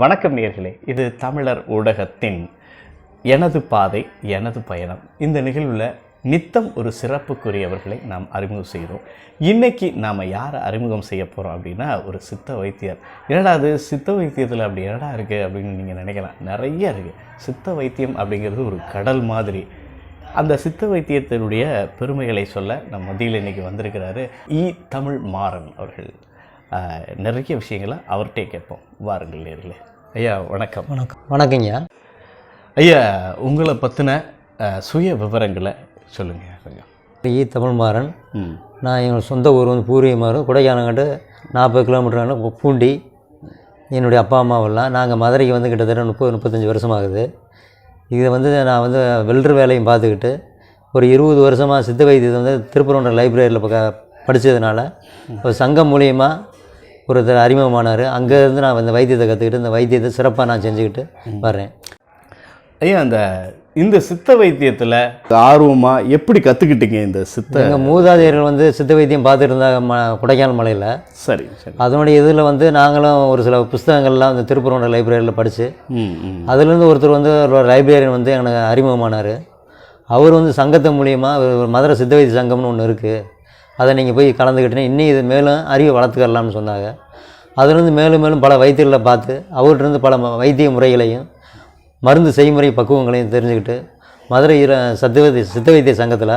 வணக்கம் நேர்களே இது தமிழர் ஊடகத்தின் எனது பாதை எனது பயணம். இந்த நிகழ்வில் நித்தம் ஒரு சிறப்புக்குரியவர்களை நாம் அறிமுகம் செய்கிறோம். இன்றைக்கி நாம் யாரை அறிமுகம் செய்ய போகிறோம் அப்படின்னா ஒரு சித்த வைத்தியர். என்னடா அது சித்த வைத்தியத்தில் அப்படி என்னடா இருக்குது அப்படின்னு நீங்கள் நினைக்கலாம். நிறைய இருக்குது சித்த வைத்தியம் அப்படிங்கிறது ஒரு கடல் மாதிரி. அந்த சித்த வைத்தியத்தினுடைய பெருமைகளை சொல்ல நம் மத்தியில் இன்னைக்கு வந்திருக்கிறாரு இ. தமிழ் மாறன் அவர்கள். நிறைய விஷயங்களை அவர்கிட்டே கேட்போம். வாருங்கள் நேர்களே. ஐயா வணக்கம். வணக்கம். வணக்கங்க ஐயா. உங்களை பற்றின சுய விவரங்களை சொல்லுங்கள் கொஞ்சம் இ தமிழ்மாறன். நான் எங்கள் சொந்த ஊர் வந்து பூர்வீகமாறு கொடைக்கானங்கிட்ட நாற்பது கிலோமீட்டர் பூண்டி. என்னுடைய அப்பா அம்மாவெல்லாம் நாங்கள் மதுரைக்கு வந்து கிட்டத்தட்ட முப்பது முப்பத்தஞ்சு வருஷமாகுது. இதை வந்து நான் வந்து வெல்டர் வேலையும் பார்த்துக்கிட்டு ஒரு இருபது வருஷமாக சித்த வைத்தியத்தை வந்து திருப்பரங்குன்ற லைப்ரரியில் படித்ததுனால ஒரு சங்கம் மூலியமாக ஒருத்தர் அறிமுகமானார். அங்கேருந்து நான் இந்த வைத்தியத்தை கற்றுக்கிட்டு இந்த வைத்தியத்தை சிறப்பாக நான் செஞ்சுக்கிட்டு வர்றேன். ஐயா அந்த இந்த சித்த வைத்தியத்தில் ஆர்வமாக எப்படி கற்றுக்கிட்டீங்க இந்த சித்த? எங்கள் மூதாதையர்கள் வந்து சித்த வைத்தியம் பார்த்துட்டு இருந்தாங்க ம கொடைக்கானல் மலையில். சரி சரி. அதனுடைய இதில் வந்து நாங்களும் ஒரு சில புஸ்தகங்கள்லாம் அந்த திருப்பூரோட லைப்ரரியில் படித்து அதுலேருந்து ஒருத்தர் வந்து ஒரு லைப்ரரியன் வந்து எனக்கு அறிமுகமானார். அவர் வந்து சங்கத்து மூலியமாக ஒரு மதுரை சித்த வைத்திய சங்கம்னு ஒன்று இருக்குது அதை நீங்கள் போய் கலந்துக்கிட்டீங்கன்னா இன்னும் இது மேலும் அறிவை வளர்த்துக்கலாம்னு சொன்னாங்க. அதுலேருந்து மேலும் மேலும் பல வைத்தியர்களை பார்த்து அவர்கிட்டருந்து பல ம- வைத்திய முறைகளையும் மருந்து செய்முறை பக்குவங்களையும் தெரிஞ்சுக்கிட்டு மதுரை சத்த வைத்திய சித்த வைத்திய சங்கத்தில்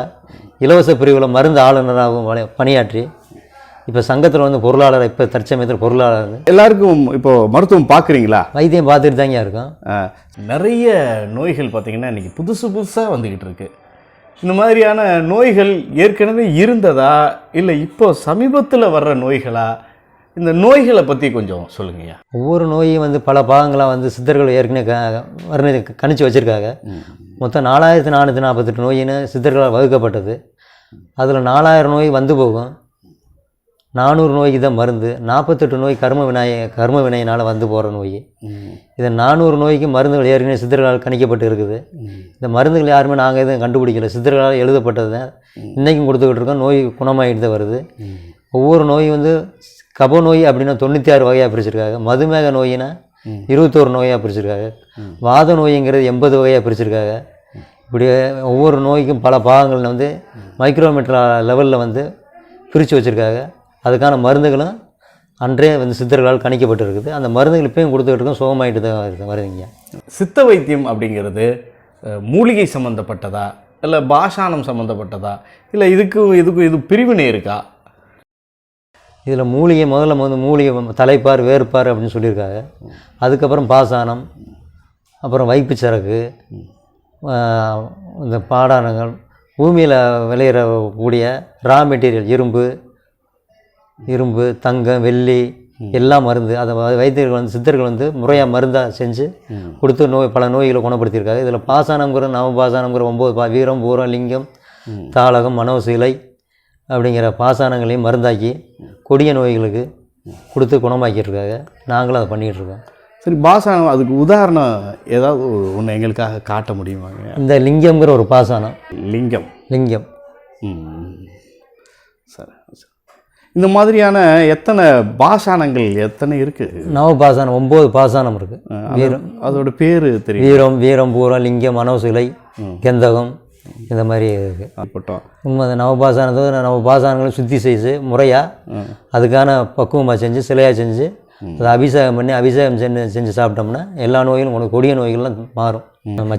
இலவச பிரிவில் மருந்து ஆளுநராகவும் பணியாற்றி இப்போ சங்கத்தில் வந்து பொருளாளர் இப்போ தற்சமயத்தில் பொருளாளர். எல்லாருக்கும் இப்போ மருத்துவம் பார்க்குறீங்களா வைத்தியம் பார்த்துட்டு தாங்க இருக்கோம். நிறைய நோய்கள் பார்த்திங்கன்னா இன்றைக்கி புதுசு புதுசாக வந்துக்கிட்டு இருக்கு. இந்த மாதிரியான நோய்கள் ஏற்கனவே இருந்ததா? இல்லை இப்போ சமீபத்தில் வர்ற நோய்களா? இந்த நோய்களை பற்றி கொஞ்சம் சொல்லுங்கய்யா. ஒவ்வொரு நோயும் வந்து பல பாகங்களாக வந்து சித்தர்கள் ஏற்கனவே க வர்ணி கணிச்சு வச்சுருக்காங்க. மொத்தம் நாலாயிரத்தி நானூற்றி நாற்பத்தெட்டு நோயின்னு சித்தர்களால் வகுக்கப்பட்டது. அதில் நாலாயிரம் நோய் வந்து போகும். நானூறு நோய்க்கு தான் மருந்து நாற்பத்தெட்டு நோய் கர்ம விநாய கர்ம வினையினால் வந்து போகிற நோய். இது நானூறு நோய்க்கு மருந்துகள் ஏற்கனவே சித்தர்களால் கணிக்கப்பட்டு இருக்குது இந்த மருந்துகள் யாருமே நாங்கள் எதுவும் கண்டுபிடிக்கல. சித்தர்களால் எழுதப்பட்டது தான். இன்றைக்கும் கொடுத்துக்கிட்டு இருக்கோம். நோய் குணமாகிட்டு தான் வருது. ஒவ்வொரு நோய் வந்து கப நோய் அப்படின்னா தொண்ணூற்றி ஆறு வகையாக பிரிச்சிருக்காங்க. மதுமேக நோயினா இருபத்தோரு நோயாக பிரிச்சிருக்காங்க. வாத நோய்ங்கிறது எண்பது வகையாக பிரிச்சிருக்காங்க. இப்படி ஒவ்வொரு நோய்க்கும் பல பாகங்கள் வந்து மைக்ரோமீட்டர் லெவலில் வந்து பிரித்து வச்சுருக்காங்க. அதுக்கான மருந்துகளும் அன்றே வந்து சித்தர்களால் கணிக்கப்பட்டிருக்குது. அந்த மருந்துகள் இப்பயும் கொடுத்துக்கிட்டு இருக்கோம் சுகமாயிட்டு தான் இருக்கு வருதுங்க. சித்த வைத்தியம் அப்படிங்கிறது மூலிகை சம்மந்தப்பட்டதா இல்லை பாஷானம் சம்மந்தப்பட்டதா இல்லை இதுக்கும் இதுக்கும் இது பிரிவினை இருக்கா? இதில் மூலிகை முதல்ல வந்து மூலிகை தலைப்பார் வேறுபார் அப்படின்னு சொல்லியிருக்காங்க. அதுக்கப்புறம் பாசானம் அப்புறம் வைப்புச் சரக்கு இந்த பாடானங்கள் பூமியில் விளையிற கூடிய ரா மெட்டீரியல் இரும்பு இரும்பு தங்கம் வெள்ளி எல்லாம் மருந்து. அதை வைத்தியர்கள் வந்து சித்தர்கள் வந்து முறையாக மருந்தாக செஞ்சு கொடுத்து நோய் பல நோய்களை குணப்படுத்தியிருக்காங்க. இதில் பாசானங்கிற நவபாசானங்கிற ஒம்பது பா வீரம் பூரம் லிங்கம் தாளகம் மனோசீலை அப்படிங்கிற பாசானங்களையும் மருந்தாக்கி கொடிய நோய்களுக்கு கொடுத்து குணமாக்கியிருக்காங்க. நாங்களும் அதை பண்ணிகிட்டு இருக்கோம் சரி பாஷானம் அதுக்கு உதாரணம் ஏதாவது ஒன்று எங்களுக்காக காட்ட முடியுமாங்க? இந்த லிங்கம்ங்கிற ஒரு பாசானம். லிங்கம். லிங்கம். இந்த மாதிரியான எத்தனை பாஷானங்கள் எத்தனை இருக்கு? நவ பாசானம் ஒம்பது பாசானம் இருக்குது அது- அதோட பேர் தெரியும்? வீரம் வீரம் பூரம் லிங்கம் மனோசிலை கெந்தகம் இந்த மாதிரி இருக்குது உண்மை அந்த நவபாசானத்தை நவபாசானங்களை சுத்தி செய்து முறையாக அதுக்கான பக்குவமாக செஞ்சு சிலையாக செஞ்சு அதை அபிஷேகம் பண்ணி அபிஷேகம் செஞ்சு செஞ்சு சாப்பிட்டோம்னா எல்லா நோய்களும் உனக்கு கொடிய நோய்கள்லாம் மாறும்.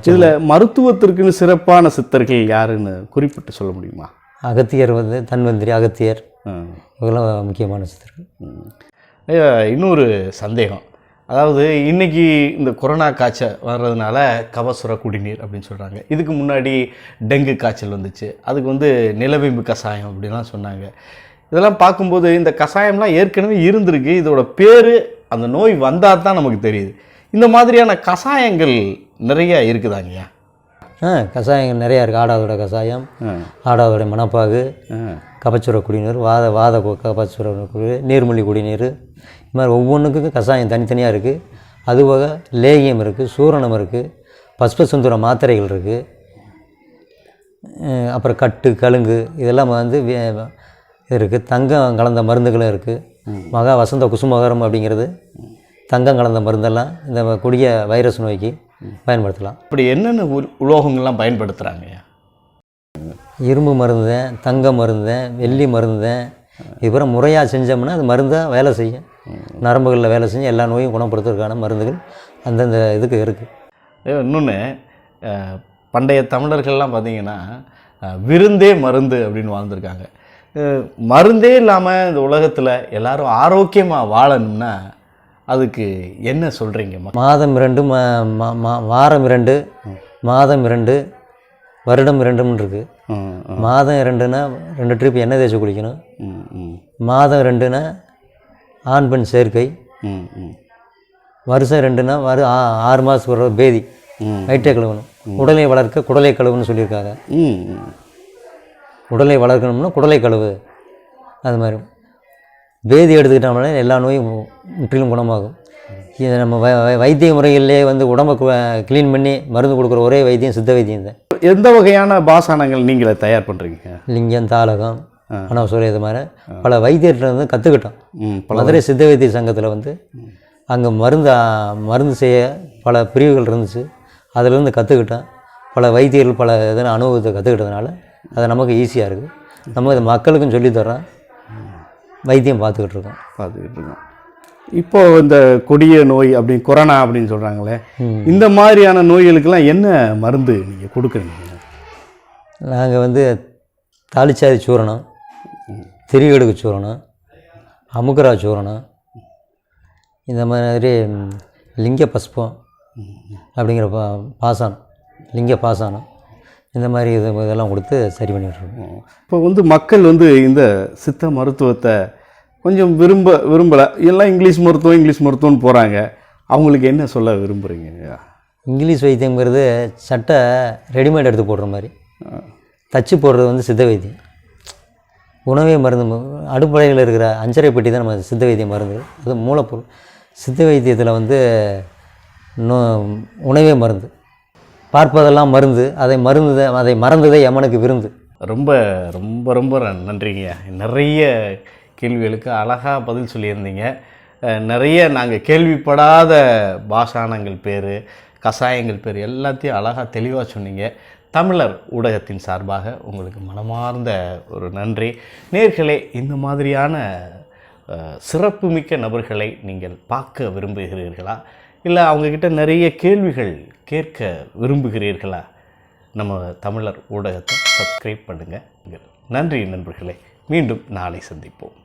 இதில் மருத்துவத்திற்குன்னு சிறப்பான சித்தர்கள் யாருன்னு குறிப்பிட்டு சொல்ல முடியுமா? அகத்தியர் வந்து தன்வந்திரி அகத்தியர். இவங்கெல்லாம் முக்கியமான சித்தர்கள். ஐயா இன்னொரு சந்தேகம். அதாவது இன்னைக்கு இந்த கொரோனா காய்ச்சல் வர்றதுனால கபசுர குடிநீர் அப்படின்னு சொல்கிறாங்க இதுக்கு முன்னாடி டெங்கு காய்ச்சல் வந்துச்சு. அதுக்கு வந்து நிலவேம்பு கஷாயம் அப்படின்லாம் சொன்னாங்க. இதெல்லாம் பார்க்கும்போது இந்த கஷாயம்லாம் ஏற்கனவே இருந்திருக்கு. இதோட பேர் அந்த நோய் வந்தால் தான் நமக்கு தெரியுது. இந்த மாதிரியான கஷாயங்கள் நிறைய இருக்குதாங்கய்யா? கஷாயங்கள் நிறையா இருக்குது ஆடாதோட கஷாயம் ஆடாதோட மணப்பாகு கபச்சுர குடிநீர் வாத வாத கபச்சுர குடிநீர் நீர்மொழி குடிநீர். இது மாதிரி ஒவ்வொன்றுக்கும் கஷாயம் தனித்தனியாக இருக்குது அதுபோக லேகியம் இருக்குது சூரணம் இருக்குது பஸ்பசுந்தர மாத்திரைகள் இருக்குது அப்புறம் கட்டு கழுங்கு இதெல்லாம் வந்து இருக்குது தங்கம் கலந்த மருந்துகளும் இருக்குது மகா வசந்த குசுமகரம் அப்படிங்கிறது. தங்கம் கலந்த மருந்தெல்லாம் இந்த கொடிய வைரஸ் நோய்க்கு பயன்படுத்தலாம். இப்படி என்னென்ன உ- உலோகங்கள்லாம் பயன்படுத்துகிறாங்க இரும்பு மருந்துதேன் தங்க மருந்துதேன் வெள்ளி மருந்துதேன். இதுபுறம் முறையாக செஞ்சோம்னா அது மருந்தாக வேலை செய்யும். நரம்புகளில் வேலை செஞ்சு எல்லா நோயும் குணப்படுத்துறதுக்கான மருந்துகள் அந்தந்த இதுக்கு இருக்குது இன்னொன்று பண்டைய தமிழர்கள்லாம் பார்த்தீங்கன்னா விருந்தே மருந்து அப்படின்னு வாழ்ந்திருக்காங்க. மருந்தே இல்லாமல் இந்த உலகத்தில் எல்லாரும் ஆரோக்கியமாக வாழணும்னா அதுக்கு என்ன சொல்கிறீங்க மாதம் இரண்டு வாரம் இரண்டு மாதம் இரண்டு வருடம் இரண்டுன்னு இருக்குது மாதம் இரண்டுனா ரெண்டு ட்ரிப் எண்ணெய் தேய்ச்சி குளிக்கணும். மாதம் ரெண்டுனா ஆண் பெண் சேர்க்கை. வருஷம் ரெண்டுனா வரு ஆறு மாதத்துக்கு ஒரு பேதி. வயிற்றை கழுவணும். உடலை வளர்க்க குடலை கழுவுன்னு சொல்லியிருக்காங்க. உடலை வளர்க்கணும்னா குடலை கழுவு. அது மாதிரி. பேதி எடுத்துக்கிட்டோம்னா எல்லா நோயும் முற்றிலும் குணமாகும். இது நம்ம வ வைத்திய முறைகளிலே வந்து உடம்பை க்ளீன் பண்ணி மருந்து கொடுக்குற ஒரே வைத்தியம் சித்த வைத்தியம் தான். எந்த வகையான பாசானங்கள் நீங்களே தயார் பண்ணுறீங்க லிங்கம் தாளகம் அனவசூரம் இது மாதிரி பல வைத்தியர்கிட்ட வந்து கற்றுக்கிட்டோம் மதுரை சித்த வைத்திய சங்கத்தில் வந்து அங்கே மருந்து மருந்து செய்ய பல பிரிவுகள் இருந்துச்சு. அதிலிருந்து கற்றுக்கிட்டோம் பல வைத்தியர்கள் பல இதில் அனுபவத்தை கற்றுக்கிட்டதுனால அது நமக்கு ஈஸியாக இருக்குது நம்ம இதை மக்களுக்கும் சொல்லித் தர்றோம். வைத்தியம் பார்த்துக்கிட்டு இருக்கோம் பார்த்துக்கிட்டு இருக்கோம் இப்போ இந்த கொடிய நோய் அப்படி கொரோனா அப்படின்னு சொல்கிறாங்களே. இந்த மாதிரியான நோய்களுக்கெல்லாம் என்ன மருந்து நீங்கள் கொடுக்குறீங்க? நாங்கள் வந்து தாளிச்சாதி சூரணம் திரிகடுக்கு சூரணம் அமுக்கரா சூரணம் இந்த மாதிரி லிங்க பஸ்பம் அப்படிங்கிற பா பாசானம் லிங்க பாசானம். இந்த மாதிரி இது இதெல்லாம் கொடுத்து சரி பண்ணிகிட்ருக்கோம் இப்போ வந்து மக்கள் வந்து இந்த சித்த மருத்துவத்தை கொஞ்சம் விரும்ப விரும்பலை. எல்லாம் இங்கிலீஷ் மருத்துவம் இங்கிலீஷ் மருத்துவம்னு போகிறாங்க அவங்களுக்கு என்ன சொல்ல விரும்புகிறீங்க இங்கிலீஷ் வைத்தியங்கிறது சட்டை ரெடிமேட் எடுத்து போடுற மாதிரி. தச்சு போடுறது வந்து சித்த வைத்தியம். உணவே மருந்து அடுப்படையில் இருக்கிற அஞ்சரை பெட்டி தான் நம்ம சித்த வைத்தியம் மருந்து. அது மூலப்பொருள். சித்த வைத்தியத்தில் வந்து உணவே மருந்து. பார்ப்பதெல்லாம் மருந்து. அதை மருந்து அதை மறந்ததே யமனுக்கு விருந்து. ரொம்ப ரொம்ப ரொம்ப நன்றிங்க. நிறைய கேள்விகளுக்கு அழகாக பதில் சொல்லியிருந்தீங்க. நிறைய நாங்கள் கேள்விப்படாத பாஷானங்கள் பேர் கஷாயங்கள் பேர் எல்லாத்தையும் அழகாக தெளிவாக சொன்னீங்க. தமிழர் ஊடகத்தின் சார்பாக உங்களுக்கு மனமார்ந்த ஒரு நன்றி. நேர்களே இந்த மாதிரியான சிறப்புமிக்க நபர்களை நீங்கள் பார்க்க விரும்புகிறீர்களா? இல்லை அவங்கக்கிட்ட நிறைய கேள்விகள் கேட்க விரும்புகிறீர்களா? நம்ம தமிழர் ஊடகத்தை சப்ஸ்கிரைப் பண்ணுங்கள் நன்றி நண்பர்களே. மீண்டும் நாளை சந்திப்போம்.